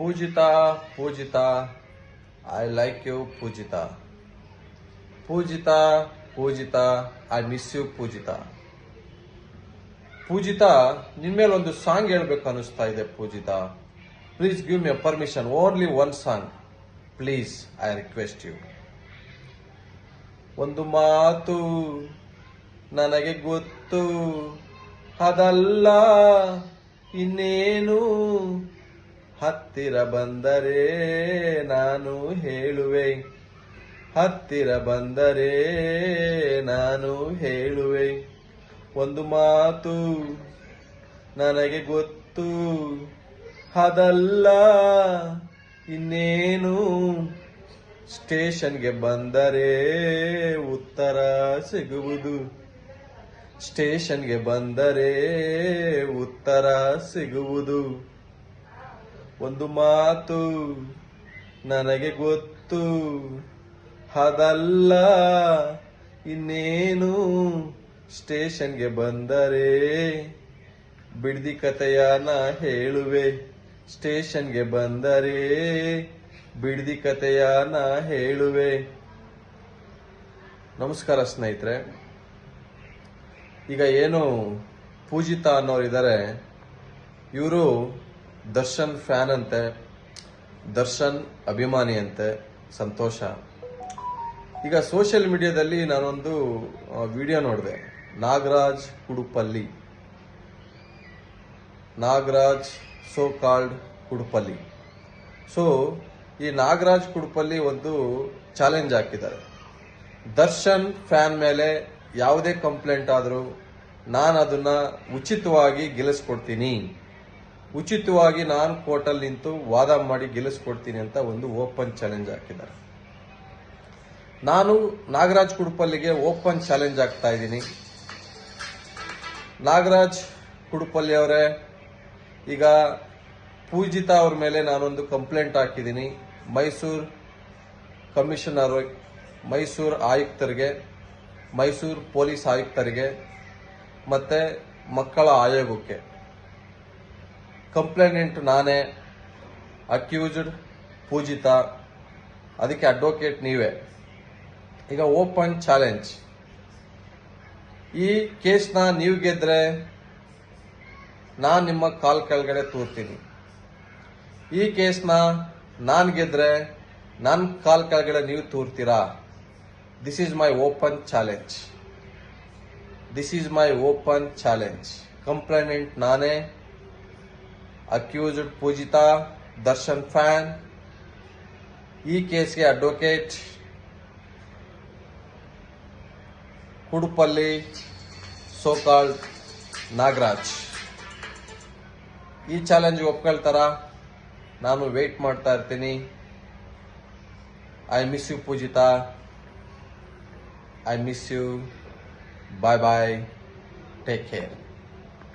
Pujita, Pujita I like you Pujita. Pujita Pujita I miss Pujita. Pujita. ನಿನ್ ಮೇಲೆ ಒಂದು song ಹೇಳ್ಬೇಕು ಅನಿಸ್ತಾ ಇದೆ Pujita. Please give me permission only one song please I request you ಒಂದು ಮಾತು ನನಗೆ ಗೊತ್ತು. ಅದಲ್ಲ ಇನ್ನೇನು? ಹತ್ತಿರ ಬಂದರೆ ನಾನು ಹೇಳುವೆ. ಹತ್ತಿರ ಬಂದರೆ ನಾನು ಹೇಳುವೆ. ಒಂದು ಮಾತು ನನಗೆ ಗೊತ್ತು. ಅದಲ್ಲ, ಇನ್ನೇನು? ಸ್ಟೇಷನ್ಗೆ ಬಂದರೆ ಉತ್ತರ ಸಿಗುವುದು. ಸ್ಟೇಷನ್ಗೆ ಬಂದರೆ ಉತ್ತರ ಸಿಗುವುದು. ಒಂದು ಮಾತು ನನಗೆ ಗೊತ್ತು. ಅದಲ್ಲ, ಇನ್ನೇನು? ಸ್ಟೇಷನ್ಗೆ ಬಂದರೆ ಬಿಡ್ದಿ ಕಥೆಯ ನಾ ಹೇಳುವೆ. ಸ್ಟೇಷನ್ಗೆ ಬಂದರೆ ಬಿಡ್ದಿ ಕಥೆಯ ನಾ ಹೇಳುವೆ. ನಮಸ್ಕಾರ ಸ್ನೇಹಿತರೆ. ಈಗ ಏನು ಪೂಜಿತಾ ಅನ್ನೋರು ಇದ್ದಾರೆ ಇವರು ದರ್ಶನ್ ಫ್ಯಾನ್ ಅಂತೆ, ದರ್ಶನ್ ಅಭಿಮಾನಿ ಅಂತೆ, ಸಂತೋಷ. ಈಗ ಸೋಷಿಯಲ್ ಮೀಡಿಯಾದಲ್ಲಿ ನಾನೊಂದು ವಿಡಿಯೋ ನೋಡಿದೆ. Nagaraj Kudupalli. Nagaraj so called Kudupalli. So ಈ ನಾಗರಾಜ್ ಕುಡುಪಲ್ಲಿ ಒಂದು ಚಾಲೆಂಜ್ ಹಾಕಿದ್ದಾರೆ. ದರ್ಶನ್ ಫ್ಯಾನ್ ಮೇಲೆ ಯಾವುದೇ ಕಂಪ್ಲೇಂಟ್ ಆದರೂ ನಾನು ಅದನ್ನ ಉಚಿತವಾಗಿ ಗೆಲ್ಲಿಸ್ಕೊಡ್ತೀನಿ. ಉಚಿತವಾಗಿ ನಾನು ಕೋರ್ಟಲ್ಲಿ ನಿಂತು ವಾದ ಮಾಡಿ ಗೆಲ್ಲಿಸ್ಕೊಡ್ತೀನಿ ಅಂತ ಒಂದು ಓಪನ್ ಚಾಲೆಂಜ್ ಹಾಕಿದ್ದಾರೆ. ನಾನು ನಾಗರಾಜ್ ಕುಡುಪಲ್ಲಿಗೆ ಓಪನ್ ಚಾಲೆಂಜ್ ಆಗ್ತಾ ಇದ್ದೀನಿ. ನಾಗರಾಜ್ ಕುಡುಪಲ್ಲಿ ಅವರೇ, ಈಗ ಪೂಜಿತಾ ಅವ್ರ ಮೇಲೆ ನಾನೊಂದು ಕಂಪ್ಲೇಂಟ್ ಹಾಕಿದ್ದೀನಿ. ಮೈಸೂರು ಕಮಿಷನರ್, ಮೈಸೂರು ಆಯುಕ್ತರಿಗೆ, ಮೈಸೂರು ಪೊಲೀಸ್ ಆಯುಕ್ತರಿಗೆ, ಮತ್ತೆ ಮಕ್ಕಳ ಆಯೋಗಕ್ಕೆ. ಕಂಪ್ಲೇಂಟ್ ನಾನೇ ಅಕ್ಯೂಸ್ಡ್, ಪೂಜಿತ, ಅದಕ್ಕೆ ಅಡ್ವೊಕೇಟ್ ನೀವೇ. ಈಗ ಓಪನ್ ಚಾಲೆಂಜ್. ಈ ಕೇಸ್ನ ನೀವು ಗೆದ್ರೆ ನಾನು ನಿಮ್ಮ ಕಾಲ್ ಕೆಳಗಡೆ ತೂರ್ತೀನಿ. ಈ ಕೇಸ್ನ ನಾನು ಗೆದ್ರೆ ನನ್ನ ಕಾಲ್ ಕೆಳಗಡೆ ನೀವು ತೂರ್ತೀರಾ? This is my open challenge this is my open challenge complainant ನಾನೇ ಅಕ್ಯೂಸ್ಡ್ ಪೂಜಿತಾ ದರ್ಶನ್ ಫ್ಯಾನ್ ಈ ಕೇಸ್ಗೆ advocate Kudupalli so called Nagaraj ಈ ಚಾಲೆಂಜ್ ಒಪ್ಕೊಳ್ತಾರ? ನಾನು ವೇಟ್ ಮಾಡ್ತಾ ಇರ್ತೀನಿ. I miss you Pujita I miss you bye bye take care